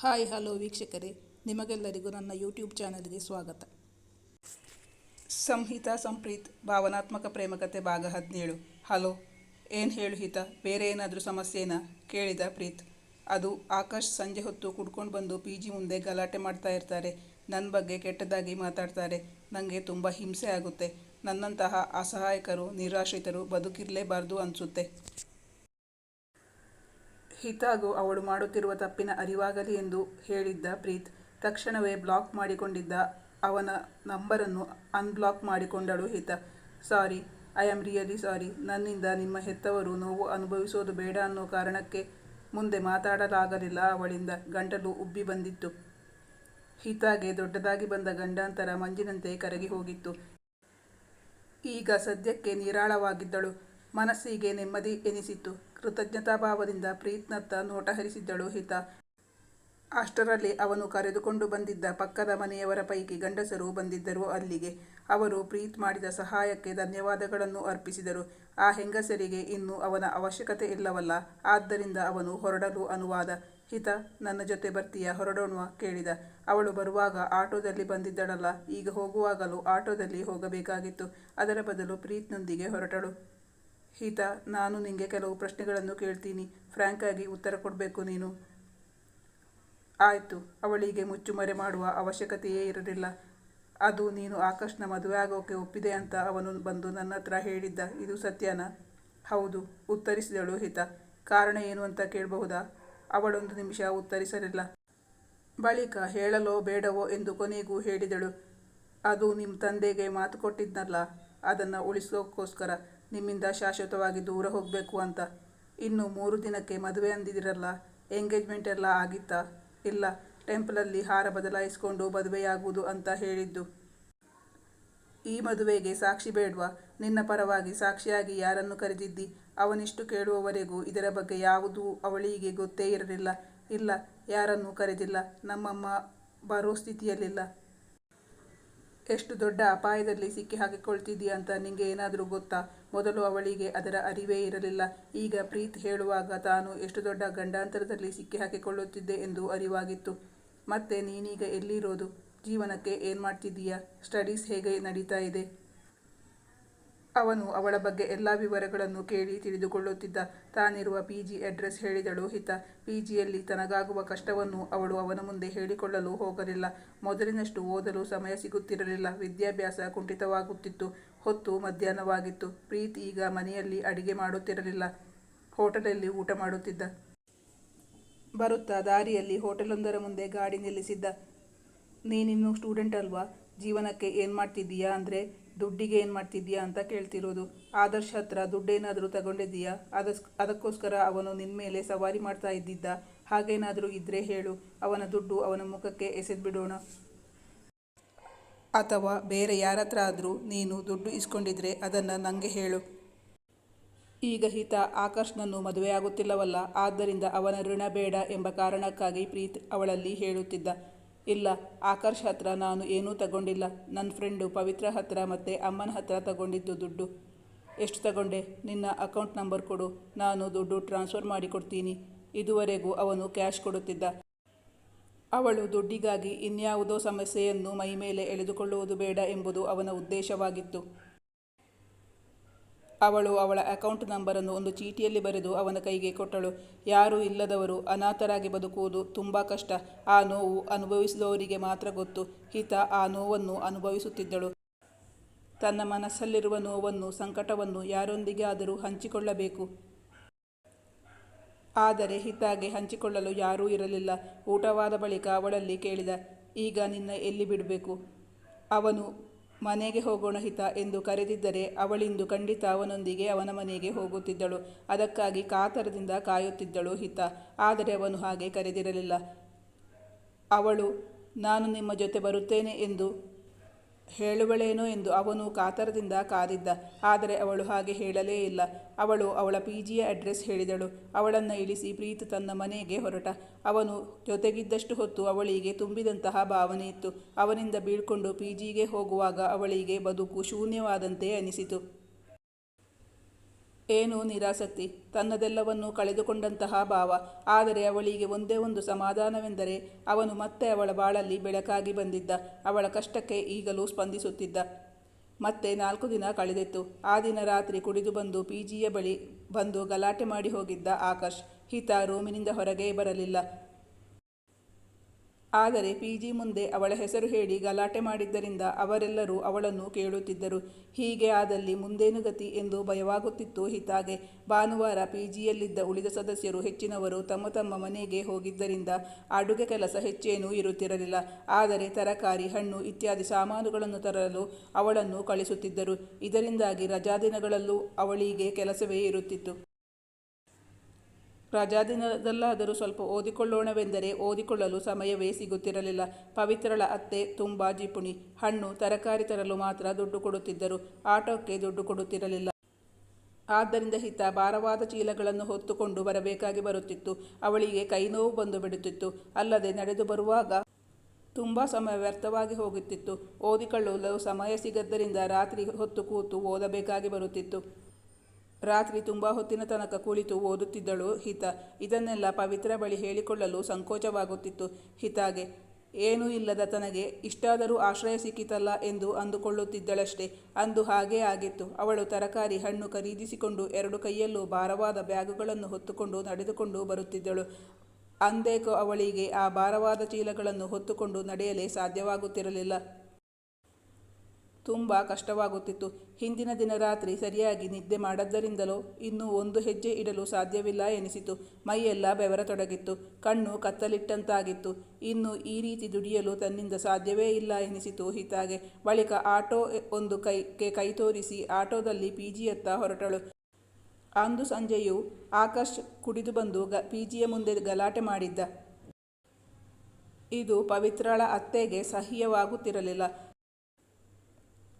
Hi, hello ವೀಕ್ಷಕರೇ. ನಿಮಗೆಲ್ಲರಿಗೂ ನನ್ನ ಯೂಟ್ಯೂಬ್ ಚಾನಲ್ಗೆ ಸ್ವಾಗತ. ಸಂಹಿತಾ, ಸಂಪ್ರೀತ್, ಭಾವನಾತ್ಮಕ ಪ್ರೇಮಕತೆ ಭಾಗ ಹದಿನೇಳು. ಹಲೋ, ಏನು ಹೇಳು ಹಿತ? ಬೇರೆ ಏನಾದರೂ ಸಮಸ್ಯೆನಾ? ಕೇಳಿದ ಪ್ರೀತ್. ಅದು ಆಕಾಶ್ ಸಂಜೆ ಹೊತ್ತು ಕುಡ್ಕೊಂಡು ಬಂದು ಪಿ ಜಿ ಮುಂದೆ ಗಲಾಟೆ ಮಾಡ್ತಾ ಇರ್ತಾರೆ. ನನ್ನ ಬಗ್ಗೆ ಕೆಟ್ಟದಾಗಿ ಮಾತಾಡ್ತಾರೆ. ನನಗೆ ತುಂಬ ಹಿಂಸೆ ಆಗುತ್ತೆ. ನನ್ನಂತಹ ಅಸಹಾಯಕರು, ನಿರಾಶ್ರಿತರು ಬದುಕಿರಲೇಬಾರ್ದು ಅನಿಸುತ್ತೆ. ಹಿತಾಗೂ ಅವಳು ಮಾಡುತ್ತಿರುವ ತಪ್ಪಿನ ಅರಿವಾಗಲಿ ಎಂದು ಹೇಳಿದ್ದ ಪ್ರೀತ್, ತಕ್ಷಣವೇ ಬ್ಲಾಕ್ ಮಾಡಿಕೊಂಡಿದ್ದ ಅವನ ನಂಬರನ್ನು ಅನ್ಬ್ಲಾಕ್ ಮಾಡಿಕೊಂಡಳು ಹಿತ. Sorry, I am really sorry. ನನ್ನಿಂದ ನಿಮ್ಮ ಹೆತ್ತವರು ನೋವು ಅನುಭವಿಸೋದು ಬೇಡ ಅನ್ನೋ ಕಾರಣಕ್ಕೆ ಮುಂದೆ ಮಾತಾಡಲಾಗಲಿಲ್ಲ ಅವಳಿಂದ. ಗಂಟಲು ಉಬ್ಬಿ ಬಂದಿತ್ತು. ಹಿತಾಗೆ ದೊಡ್ಡದಾಗಿ ಬಂದ ಗಂಡಾಂತರ ಮಂಜಿನಂತೆ ಕರಗಿ ಹೋಗಿತ್ತು. ಈಗ ಸದ್ಯಕ್ಕೆ ನಿರಾಳವಾಗಿದ್ದಳು. ಮನಸ್ಸಿಗೆ ನೆಮ್ಮದಿ ಎನಿಸಿತ್ತು. ಕೃತಜ್ಞತಾಭಾವದಿಂದ ಪ್ರೀತ್ನತ್ತ ನೋಟ ಹರಿಸಿದ್ದಳು ಹಿತ. ಅಷ್ಟರಲ್ಲಿ ಅವನು ಕರೆದುಕೊಂಡು ಬಂದಿದ್ದ ಪಕ್ಕದ ಮನೆಯವರ ಪೈಕಿ ಗಂಡಸರು ಬಂದಿದ್ದರು ಅಲ್ಲಿಗೆ. ಅವರು ಪ್ರೀತ್ ಮಾಡಿದ ಸಹಾಯಕ್ಕೆ ಧನ್ಯವಾದಗಳನ್ನು ಅರ್ಪಿಸಿದರು. ಆ ಹೆಂಗಸರಿಗೆ ಇನ್ನು ಅವನ ಅವಶ್ಯಕತೆ ಇಲ್ಲವಲ್ಲ, ಆದ್ದರಿಂದ ಅವನು ಹೊರಡಲು ಅನುವಾದ. ಹಿತ, ನನ್ನ ಜೊತೆ ಬರ್ತೀಯ? ಹೊರಡೋಣ ಕೇಳಿದ. ಅವಳು ಬರುವಾಗ ಆಟೋದಲ್ಲಿ ಬಂದಿದ್ದಳಲ್ಲ, ಈಗ ಹೋಗುವಾಗಲೂ ಆಟೋದಲ್ಲಿ ಹೋಗಬೇಕಾಗಿತ್ತು. ಅದರ ಬದಲು ಪ್ರೀತ್ನೊಂದಿಗೆ ಹೊರಟಳು. ಹಿತ, ನಾನು ನಿಂಗೆ ಕೆಲವು ಪ್ರಶ್ನೆಗಳನ್ನು ಕೇಳ್ತೀನಿ. ಫ್ರ್ಯಾಂಕಾಗಿ ಉತ್ತರ ಕೊಡಬೇಕು ನೀನು. ಆಯಿತು, ಅವಳಿಗೆ ಮುಚ್ಚುಮರೆ ಮಾಡುವ ಅವಶ್ಯಕತೆಯೇ ಇರಲಿಲ್ಲ. ಅದು ನೀನು ಆಕಾಶ್ನ ಮದುವೆ ಆಗೋಕೆ ಒಪ್ಪಿದೆ ಅಂತ ಅವನು ಬಂದು ನನ್ನ ಹತ್ರ ಹೇಳಿದ್ದ. ಇದು ಸತ್ಯನಾ? ಹೌದು, ಉತ್ತರಿಸಿದಳು ಹಿತ. ಕಾರಣ ಏನು ಅಂತ ಕೇಳಬಹುದಾ? ಅವಳೊಂದು ನಿಮಿಷ ಉತ್ತರಿಸಲಿಲ್ಲ. ಬಳಿಕ ಹೇಳಲೋ ಬೇಡವೋ ಎಂದು ಕೊನೆಗೂ ಹೇಳಿದಳು. ಅದು ನಿಮ್ಮ ತಂದೆಗೆ ಮಾತು ಕೊಟ್ಟಿದ್ನಲ್ಲ ಅದನ್ನು ಉಳಿಸೋಕ್ಕೋಸ್ಕರ. ನಿಮ್ಮಿಂದ ಶಾಶ್ವತವಾಗಿ ದೂರ ಹೋಗಬೇಕು ಅಂತ. ಇನ್ನು ಮೂರು ದಿನಕ್ಕೆ ಮದುವೆ ಅಂದಿದಿರಲ್ಲ ಎಂಗೇಜ್ಮೆಂಟ್ ಎಲ್ಲ ಆಗಿತ್ತಾ? ಇಲ್ಲ ಟೆಂಪಲಲ್ಲಿ ಹಾರ ಬದಲಾಯಿಸಿಕೊಂಡು ಮದುವೆಯಾಗುವುದು ಅಂತ ಹೇಳಿದ್ದು. ಈ ಮದುವೆಗೆ ಸಾಕ್ಷಿ ಬೇಡ್ವಾ? ನಿನ್ನ ಪರವಾಗಿ ಸಾಕ್ಷಿಯಾಗಿ ಯಾರನ್ನು ಕರೆದಿದ್ದಿ? ಅವನಿಷ್ಟು ಕೇಳುವವರೆಗೂ ಇದರ ಬಗ್ಗೆ ಯಾವುದೂ ಅವಳಿಗೆ ಗೊತ್ತೇ ಇರಲಿಲ್ಲ. ಇಲ್ಲ, ಯಾರನ್ನೂ ಕರೆದಿಲ್ಲ. ನಮ್ಮಮ್ಮ ಬರೋ ಸ್ಥಿತಿಯಲ್ಲಿಲ್ಲ. ಎಷ್ಟು ದೊಡ್ಡ ಅಪಾಯದಲ್ಲಿ ಸಿಕ್ಕಿ ಹಾಕಿಕೊಳ್ತಿದ್ದೀಯ ಅಂತ ನಿಂಗೆ ಏನಾದರೂ ಗೊತ್ತಾ? ಮೊದಲು ಅವಳಿಗೆ ಅದರ ಅರಿವೇ ಇರಲಿಲ್ಲ. ಈಗ ಪ್ರೀತ್ ಹೇಳುವಾಗ ತಾನು ಎಷ್ಟು ದೊಡ್ಡ ಗಂಡಾಂತರದಲ್ಲಿ ಸಿಕ್ಕಿ ಹಾಕಿಕೊಳ್ಳುತ್ತಿದ್ದೆ ಎಂದು ಅರಿವಾಗಿತ್ತು. ಮತ್ತೆ ನೀನೀಗ ಎಲ್ಲಿರೋದು? ಜೀವನಕ್ಕೆ ಏನು ಮಾಡ್ತಿದ್ದೀಯಾ ಸ್ಟಡೀಸ್ ಹೇಗೆ ನಡೀತಾ ಇದೆ? ಅವನು ಅವಳ ಬಗ್ಗೆ ಎಲ್ಲ ವಿವರಗಳನ್ನು ಕೇಳಿ ತಿಳಿದುಕೊಳ್ಳುತ್ತಿದ್ದ. ತಾನಿರುವ ಪಿ ಜಿ ಅಡ್ರೆಸ್ ಹೇಳಿದಳು ಹಿತ. ಪಿ ಜಿಯಲ್ಲಿ ತನಗಾಗುವ ಕಷ್ಟವನ್ನು ಅವಳು ಅವನ ಮುಂದೆ ಹೇಳಿಕೊಳ್ಳಲು ಹೋಗಲಿಲ್ಲ. ಮೊದಲಿನಷ್ಟು ಓದಲು ಸಮಯ ಸಿಗುತ್ತಿರಲಿಲ್ಲ. ವಿದ್ಯಾಭ್ಯಾಸ ಕುಂಠಿತವಾಗುತ್ತಿತ್ತು. ಹೊತ್ತು ಮಧ್ಯಾಹ್ನವಾಗಿತ್ತು. ಪ್ರೀತಿ ಈಗ ಮನೆಯಲ್ಲಿ ಅಡಿಗೆ ಮಾಡುತ್ತಿರಲಿಲ್ಲ. ಹೋಟೆಲಲ್ಲಿ ಊಟ ಮಾಡುತ್ತಿದ್ದ. ಬರುತ್ತಾ ದಾರಿಯಲ್ಲಿ ಹೋಟೆಲೊಂದರ ಮುಂದೆ ಗಾಡಿ ನಿಲ್ಲಿಸಿದ್ದ. ನೀನಿನ್ನು ಸ್ಟೂಡೆಂಟ್ ಅಲ್ವಾ? ಜೀವನಕ್ಕೆ ಏನು ಮಾಡ್ತಿದ್ದೀಯಾ? ಅಂದರೆ ದುಡ್ಡಿಗೆ ಏನು ಮಾಡ್ತಿದ್ದೀಯಾ ಅಂತ ಕೇಳ್ತಿರೋದು. ಆದರ್ಶ ಹತ್ರ ದುಡ್ಡೇನಾದರೂ ತಗೊಂಡಿದ್ದೀಯಾ? ಅದಸ್, ಅದಕ್ಕೋಸ್ಕರ ಅವನು ನಿನ್ನ ಮೇಲೆ ಸವಾರಿ ಮಾಡ್ತಾ ಇದ್ದಿದ್ದ. ಹಾಗೇನಾದರೂ ಇದ್ದರೆ ಹೇಳು. ಅವನ ದುಡ್ಡು ಅವನ ಮುಖಕ್ಕೆ ಎಸೆದು ಬಿಡೋಣ ಅಥವಾ ಬೇರೆ ಯಾರತ್ರ ಆದರೂ ನೀನು ದುಡ್ಡು ಇಸ್ಕೊಂಡಿದ್ರೆ ಅದನ್ನು ನನಗೆ ಹೇಳು. ಈಗ ಹಿತ ಆಕರ್ಷ್ನನ್ನು ಮದುವೆಯಾಗುತ್ತಿಲ್ಲವಲ್ಲ. ಆದ್ದರಿಂದ ಅವನ ಋಣ ಬೇಡ ಎಂಬ ಕಾರಣಕ್ಕಾಗಿ ಪ್ರೀತ್ ಅವಳಲ್ಲಿ ಹೇಳುತ್ತಿದ್ದ. ಇಲ್ಲ, ಆಕರ್ಷ್ ಹತ್ರ ನಾನು ಏನೂ ತಗೊಂಡಿಲ್ಲ. ನನ್ನ ಫ್ರೆಂಡು ಪವಿತ್ರ ಹತ್ರ ಮತ್ತು ಅಮ್ಮನ ಹತ್ರ ತಗೊಂಡಿದ್ದು ದುಡ್ಡು. ಎಷ್ಟು ತಗೊಂಡೆ? ನಿನ್ನ ಅಕೌಂಟ್ ನಂಬರ್ ಕೊಡು. ನಾನು ದುಡ್ಡು ಟ್ರಾನ್ಸ್ಫರ್ ಮಾಡಿಕೊಡ್ತೀನಿ. ಇದುವರೆಗೂ ಅವನು ಕ್ಯಾಶ್ ಕೊಡುತ್ತಿದ್ದ. ಅವಳು ದುಡ್ಡಿಗಾಗಿ ಇನ್ಯಾವುದೋ ಸಮಸ್ಯೆಯನ್ನು ಮೈಮೇಲೆ ಎಳೆದುಕೊಳ್ಳುವುದು ಬೇಡ ಎಂಬುದು ಅವನ ಉದ್ದೇಶವಾಗಿತ್ತು. ಅವಳು ಅವಳ ಅಕೌಂಟ್ ನಂಬರನ್ನು ಒಂದು ಚೀಟಿಯಲ್ಲಿ ಬರೆದು ಅವನ ಕೈಗೆ ಕೊಟ್ಟಳು. ಯಾರೂ ಇಲ್ಲದವರು ಅನಾಥರಾಗಿ ಬದುಕುವುದು ತುಂಬ ಕಷ್ಟ. ಆ ನೋವು ಅನುಭವಿಸಿದವರಿಗೆ ಮಾತ್ರ ಗೊತ್ತು. ಹಿತ ಆ ನೋವನ್ನು ಅನುಭವಿಸುತ್ತಿದ್ದಳು. ತನ್ನ ಮನಸ್ಸಲ್ಲಿರುವ ನೋವನ್ನು, ಸಂಕಟವನ್ನು ಯಾರೊಂದಿಗಾದರೂ ಹಂಚಿಕೊಳ್ಳಬೇಕು. ಆದರೆ ಹಿತಾಗೆ ಹಂಚಿಕೊಳ್ಳಲು ಯಾರೂ ಇರಲಿಲ್ಲ. ಊಟವಾದ ಬಳಿಕ ಅವಳಲ್ಲಿ ಕೇಳಿದ, ಈಗ ನಿನ್ನ ಎಲ್ಲಿ ಬಿಡಬೇಕು? ಅವನು ಮನೆಗೆ ಹೋಗೋಣ ಹಿತ ಎಂದು ಕರೆದಿದ್ದರೆ ಅವಳಿಂದು ಖಂಡಿತ ಅವನೊಂದಿಗೆ ಅವನ ಮನೆಗೆ ಹೋಗುತ್ತಿದ್ದಳು. ಅದಕ್ಕಾಗಿ ಕಾತರದಿಂದ ಕಾಯುತ್ತಿದ್ದಳು ಹಿತ. ಆದರೆ ಅವನು ಹಾಗೆ ಕರೆದಿರಲಿಲ್ಲ. ಅವಳು, ನಾನು ನಿಮ್ಮ ಜೊತೆ ಬರುತ್ತೇನೆ ಎಂದು ಹೇಳುವಳೇನೋ ಎಂದು ಅವನು ಕಾತರದಿಂದ ಕಾದಿದ್ದ. ಆದರೆ ಅವಳು ಹಾಗೆ ಹೇಳಲೇ ಇಲ್ಲ. ಅವಳು ಅವಳ ಪಿ ಜಿಯ ಅಡ್ರೆಸ್ ಹೇಳಿದಳು. ಅವಳನ್ನು ಇಳಿಸಿ ಪ್ರೀತ್ ತನ್ನ ಮನೆಗೆ ಹೊರಟ. ಅವನು ಜೊತೆಗಿದ್ದಷ್ಟು ಹೊತ್ತು ಅವಳಿಗೆ ತುಂಬಿದಂತಹ ಭಾವನೆ ಇತ್ತು. ಅವನಿಂದ ಬೀಳ್ಕೊಂಡು ಪಿ ಜಿಗೆ ಹೋಗುವಾಗ ಅವಳಿಗೆ ಬದುಕು ಶೂನ್ಯವಾದಂತೆ ಅನಿಸಿತು. ಏನೂ ನಿರಾಸಕ್ತಿ? ತನ್ನದೆಲ್ಲವನ್ನೂ ಕಳೆದುಕೊಂಡಂತಹ ಭಾವ. ಆದರೆ ಅವಳಿಗೆ ಒಂದೇ ಒಂದು ಸಮಾಧಾನವೆಂದರೆ ಅವನು ಮತ್ತೆ ಅವಳ ಬಾಳಲ್ಲಿ ಬೆಳಕಾಗಿ ಬಂದಿದ್ದ. ಅವಳ ಕಷ್ಟಕ್ಕೆ ಈಗಲೂ ಸ್ಪಂದಿಸುತ್ತಿದ್ದ. ಮತ್ತೆ ನಾಲ್ಕು ದಿನ ಕಳೆದಿತ್ತು. ಆ ದಿನ ರಾತ್ರಿ ಕುಡಿದು ಬಂದು ಪಿ ಜಿಯ ಬಳಿ ಬಂದು ಗಲಾಟೆ ಮಾಡಿ ಹೋಗಿದ್ದ ಆಕಾಶ್. ಹಿತ ರೂಮಿನಿಂದ ಹೊರಗೆ ಬರಲಿಲ್ಲ. ಆದರೆ ಪಿ ಜಿ ಮುಂದೆ ಅವಳ ಹೆಸರು ಹೇಳಿ ಗಲಾಟೆ ಮಾಡಿದ್ದರಿಂದ ಅವರೆಲ್ಲರೂ ಅವಳನ್ನು ಕೇಳುತ್ತಿದ್ದರು. ಹೀಗೆ ಆದಲ್ಲಿ ಮುಂದೇನು ಗತಿ ಎಂದು ಭಯವಾಗುತ್ತಿತ್ತು ಹಿತಾಗೆ. ಭಾನುವಾರ ಪಿ ಜಿಯಲ್ಲಿದ್ದ ಉಳಿದ ಸದಸ್ಯರು ಹೆಚ್ಚಿನವರು ತಮ್ಮ ತಮ್ಮ ಮನೆಗೆ ಹೋಗಿದ್ದರಿಂದ ಅಡುಗೆ ಕೆಲಸ ಹೆಚ್ಚೇನೂ ಇರುತ್ತಿರಲಿಲ್ಲ. ಆದರೆ ತರಕಾರಿ, ಹಣ್ಣು ಇತ್ಯಾದಿ ಸಾಮಾನುಗಳನ್ನು ತರಲು ಅವಳನ್ನು ಕಳಿಸುತ್ತಿದ್ದರು. ಇದರಿಂದಾಗಿ ರಜಾದಿನಗಳಲ್ಲೂ ಅವಳಿಗೆ ಕೆಲಸವೇ ಇರುತ್ತಿತ್ತು. ರಜಾದಿನದಲ್ಲಾದರೂ ಸ್ವಲ್ಪ ಓದಿಕೊಳ್ಳೋಣವೆಂದರೆ ಓದಿಕೊಳ್ಳಲು ಸಮಯವೇ ಸಿಗುತ್ತಿರಲಿಲ್ಲ. ಪವಿತ್ರಳ ಅತ್ತೆ ತುಂಬ ಜಿಪುಣಿ. ಹಣ್ಣು ತರಕಾರಿ ತರಲು ಮಾತ್ರ ದುಡ್ಡು ಕೊಡುತ್ತಿದ್ದರು. ಆಟೋಕ್ಕೆ ದುಡ್ಡು ಕೊಡುತ್ತಿರಲಿಲ್ಲ. ಆದ್ದರಿಂದ ಹಿತ ಭಾರವಾದ ಚೀಲಗಳನ್ನು ಹೊತ್ತುಕೊಂಡು ಬರಬೇಕಾಗಿ ಬರುತ್ತಿತ್ತು. ಅವಳಿಗೆ ಕೈನೋವು ಬಂದು ಬಿಡುತ್ತಿತ್ತು. ಅಲ್ಲದೆ ನಡೆದು ಬರುವಾಗ ತುಂಬ ಸಮಯ ವ್ಯರ್ಥವಾಗಿ ಹೋಗುತ್ತಿತ್ತು. ಓದಿಕೊಳ್ಳಲು ಸಮಯ ಸಿಗದ್ದರಿಂದ ರಾತ್ರಿ ಹೊತ್ತು ಕೂತು ಓದಬೇಕಾಗಿ ಬರುತ್ತಿತ್ತು. ರಾತ್ರಿ ತುಂಬ ಹೊತ್ತಿನ ತನಕ ಕುಳಿತು ಓದುತ್ತಿದ್ದಳು ಹಿತ. ಇದನ್ನೆಲ್ಲ ಪವಿತ್ರ ಬಳಿ ಹೇಳಿಕೊಳ್ಳಲು ಸಂಕೋಚವಾಗುತ್ತಿತ್ತು. ಹಿತಾಗೆ, ಏನೂ ಇಲ್ಲದ ತನಗೆ ಇಷ್ಟಾದರೂ ಆಶ್ರಯ ಸಿಕ್ಕಿತಲ್ಲ ಎಂದು ಅಂದುಕೊಳ್ಳುತ್ತಿದ್ದಳಷ್ಟೇ. ಅಂದು ಹಾಗೇ ಆಗಿತ್ತು. ಅವಳು ತರಕಾರಿ, ಹಣ್ಣು ಖರೀದಿಸಿಕೊಂಡು ಎರಡು ಕೈಯಲ್ಲೂ ಭಾರವಾದ ಬ್ಯಾಗುಗಳನ್ನು ಹೊತ್ತುಕೊಂಡು ನಡೆದುಕೊಂಡು ಬರುತ್ತಿದ್ದಳು. ಅಂದೇಕೋ ಅವಳಿಗೆ ಆ ಭಾರವಾದ ಚೀಲಗಳನ್ನು ಹೊತ್ತುಕೊಂಡು ನಡೆಯಲೇ ಸಾಧ್ಯವಾಗುತ್ತಿರಲಿಲ್ಲ. ತುಂಬ ಕಷ್ಟವಾಗುತ್ತಿತ್ತು. ಹಿಂದಿನ ದಿನ ರಾತ್ರಿ ಸರಿಯಾಗಿ ನಿದ್ದೆ ಮಾಡದ್ದರಿಂದಲೋ ಇನ್ನೂ ಒಂದು ಹೆಜ್ಜೆ ಇಡಲು ಸಾಧ್ಯವಿಲ್ಲ ಎನಿಸಿತು. ಮೈಯೆಲ್ಲ ಬೆವರತೊಡಗಿತ್ತು. ಕಣ್ಣು ಕತ್ತಲಿಟ್ಟಂತಾಗಿತ್ತು. ಇನ್ನು ಈ ರೀತಿ ದುಡಿಯಲು ತನ್ನಿಂದ ಸಾಧ್ಯವೇ ಇಲ್ಲ ಎನಿಸಿತು ಹಿತಾಗೆ. ಬಳಿಕ ಆಟೋ ಒಂದು ಕೈಗೆ ಕೈ ತೋರಿಸಿ ಆಟೋದಲ್ಲಿ ಪಿಜಿಯತ್ತ ಹೊರಟಳು. ಅಂದು ಸಂಜೆಯು ಆಕಾಶ್ ಕುಡಿದು ಬಂದು ಗ ಪಿಜಿಯ ಮುಂದೆ ಗಲಾಟೆ ಮಾಡಿದ್ದ. ಇದು ಪವಿತ್ರಳ ಅತ್ತೆಗೆ ಸಹ್ಯವಾಗುತ್ತಿರಲಿಲ್ಲ.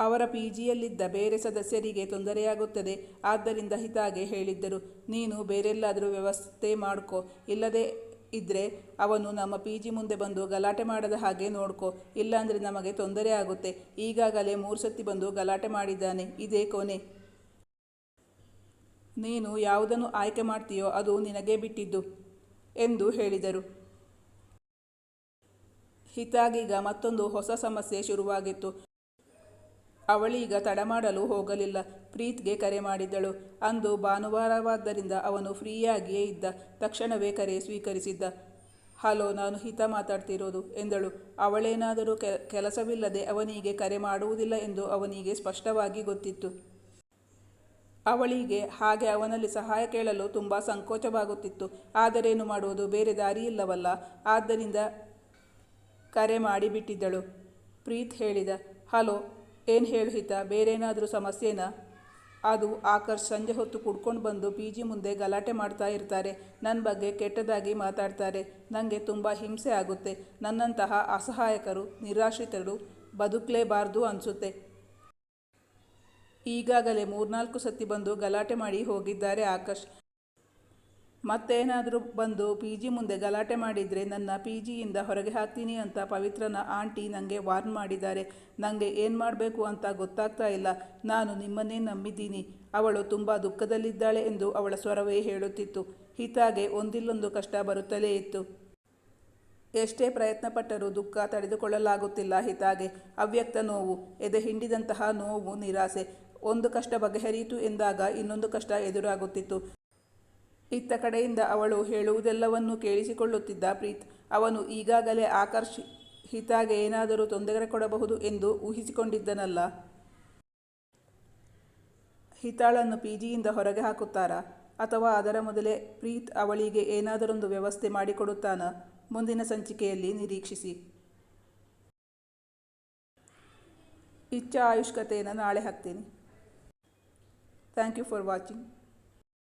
ಅವರ ಪಿ ಜಿಯಲ್ಲಿದ್ದ ಬೇರೆ ಸದಸ್ಯರಿಗೆ ತೊಂದರೆಯಾಗುತ್ತದೆ. ಆದ್ದರಿಂದ ಹಿತಾಗೆ ಹೇಳಿದ್ದರು, ನೀನು ಬೇರೆಲ್ಲಾದರೂ ವ್ಯವಸ್ಥೆ ಮಾಡ್ಕೋ. ಇಲ್ಲದೆ ಇದ್ದರೆ ಅವನು ನಮ್ಮ ಪಿ ಜಿ ಮುಂದೆ ಬಂದು ಗಲಾಟೆ ಮಾಡದ ಹಾಗೆ ನೋಡ್ಕೋ. ಇಲ್ಲಾಂದರೆ ನಮಗೆ ತೊಂದರೆ ಆಗುತ್ತೆ. ಈಗಾಗಲೇ ಮೂರು ಸತಿ ಬಂದು ಗಲಾಟೆ ಮಾಡಿದ್ದಾನೆ. ಇದೇ ಕೊನೆ. ನೀನು ಯಾವುದನ್ನು ಆಯ್ಕೆ ಮಾಡ್ತೀಯೋ ಅದು ನಿನಗೆ ಬಿಟ್ಟಿದ್ದು, ಎಂದು ಹೇಳಿದರು. ಹಿತಾಗೀಗ ಮತ್ತೊಂದು ಹೊಸ ಸಮಸ್ಯೆ ಶುರುವಾಗಿತ್ತು. ಅವಳೀಗ ತಡಮಾಡಲು ಹೋಗಲಿಲ್ಲ. ಪ್ರೀತ್ಗೆ ಕರೆ ಮಾಡಿದ್ದಳು. ಅಂದು ಭಾನುವಾರವಾದ್ದರಿಂದ ಅವನು ಫ್ರೀಯಾಗಿಯೇ ಇದ್ದ. ತಕ್ಷಣವೇ ಕರೆ ಸ್ವೀಕರಿಸಿದ್ದ. ಹಲೋ, ನಾನು ಹಿತ ಮಾತಾಡ್ತಿರೋದು, ಎಂದಳು. ಅವಳೇನಾದರೂ ಕೆಲಸವಿಲ್ಲದೆ ಅವನಿಗೆ ಕರೆ ಮಾಡುವುದಿಲ್ಲ ಎಂದು ಅವನಿಗೆ ಸ್ಪಷ್ಟವಾಗಿ ಗೊತ್ತಿತ್ತು. ಅವಳಿಗೆ ಹಾಗೆ ಅವನಲ್ಲಿ ಸಹಾಯ ಕೇಳಲು ತುಂಬ ಸಂಕೋಚವಾಗುತ್ತಿತ್ತು. ಆದರೇನು ಮಾಡುವುದು ಬೇರೆ ದಾರಿ ಇಲ್ಲವಲ್ಲ. ಆದ್ದರಿಂದ ಕರೆ ಮಾಡಿಬಿಟ್ಟಿದ್ದಳು. ಪ್ರೀತ್ ಹೇಳಿದ. ಹಲೋ ಏನು ಹೇಳು ಹಿತ ಬೇರೇನಾದರೂ ಸಮಸ್ಯೆನಾ? ಅದು ಆಕರ್ಷ್ ಸಂಜೆ ಹೊತ್ತು ಕುಡ್ಕೊಂಡು ಬಂದು ಪಿ ಜಿ ಮುಂದೆ ಗಲಾಟೆ ಮಾಡ್ತಾ ಇರ್ತಾರೆ. ನನ್ನ ಬಗ್ಗೆ ಕೆಟ್ಟದಾಗಿ ಮಾತಾಡ್ತಾರೆ. ನನಗೆ ತುಂಬ ಹಿಂಸೆ ಆಗುತ್ತೆ. ನನ್ನಂತಹ ಅಸಹಾಯಕರು, ನಿರಾಶ್ರಿತರು ಬದುಕಲೇಬಾರ್ದು ಅನಿಸುತ್ತೆ. ಈಗಾಗಲೇ ಮೂರ್ನಾಲ್ಕು ಸತಿ ಬಂದು ಗಲಾಟೆ ಮಾಡಿ ಹೋಗಿದ್ದಾರೆ ಆಕಾಶ್ ಮತ್ತೇನಾದರೂ ಬಂದು ಪಿ ಜಿ ಮುಂದೆ ಗಲಾಟೆ ಮಾಡಿದರೆ ನನ್ನ ಪಿ ಜಿಯಿಂದ ಹೊರಗೆ ಹಾಕ್ತೀನಿ ಅಂತ ಪವಿತ್ರನ ಆಂಟಿ ನನಗೆ ವಾರ್ನ್ ಮಾಡಿದ್ದಾರೆ. ನನಗೆ ಏನು ಮಾಡಬೇಕು ಅಂತ ಗೊತ್ತಾಗ್ತಾ ಇಲ್ಲ. ನಾನು ನಿಮ್ಮನ್ನೇ ನಂಬಿದ್ದೀನಿ. ಅವಳು ತುಂಬ ದುಃಖದಲ್ಲಿದ್ದಾಳೆ ಎಂದು ಅವಳ ಸ್ವರವೇ ಹೇಳುತ್ತಿತ್ತು. ಹಿತಾಗೆ ಒಂದಿಲ್ಲೊಂದು ಕಷ್ಟ ಬರುತ್ತಲೇ ಇತ್ತು. ಎಷ್ಟೇ ಪ್ರಯತ್ನಪಟ್ಟರೂ ದುಃಖ ತಡೆದುಕೊಳ್ಳಲಾಗುತ್ತಿಲ್ಲ ಹಿತಾಗೆ. ಅವ್ಯಕ್ತ ನೋವು, ಎದೆ ಹಿಂಡಿದಂತಹ ನೋವು, ನಿರಾಸೆ. ಒಂದು ಕಷ್ಟ ಬಗೆಹರಿಯಿತು ಎಂದಾಗ ಇನ್ನೊಂದು ಕಷ್ಟ ಎದುರಾಗುತ್ತಿತ್ತು. ಇತ್ತ ಕಡೆಯಿಂದ ಅವಳು ಹೇಳುವುದೆಲ್ಲವನ್ನೂ ಕೇಳಿಸಿಕೊಳ್ಳುತ್ತಿದ್ದ ಪ್ರೀತ್, ಅವನು ಈಗಾಗಲೇ ಆಕರ್ಷಿ ಹಿತಾಗೆ ಏನಾದರೂ ತೊಂದರೆ ಕೊಡಬಹುದು ಎಂದು ಊಹಿಸಿಕೊಂಡಿದ್ದನಲ್ಲ. ಹಿತಾಳನ್ನು ಪಿ ಜಿಯಿಂದ ಹೊರಗೆ ಹಾಕುತ್ತಾರಾ? ಅಥವಾ ಅದರ ಮೊದಲೇ ಪ್ರೀತ್ ಅವಳಿಗೆ ಏನಾದರೊಂದು ವ್ಯವಸ್ಥೆ ಮಾಡಿಕೊಡುತ್ತಾನ? ಮುಂದಿನ ಸಂಚಿಕೆಯಲ್ಲಿ ನಿರೀಕ್ಷಿಸಿ. ಇಚ್ಛಾ ಆಯುಷ್ಕತೆಯನ್ನು ನಾಳೆ ಹಾಕ್ತೀನಿ. Thank you for watching.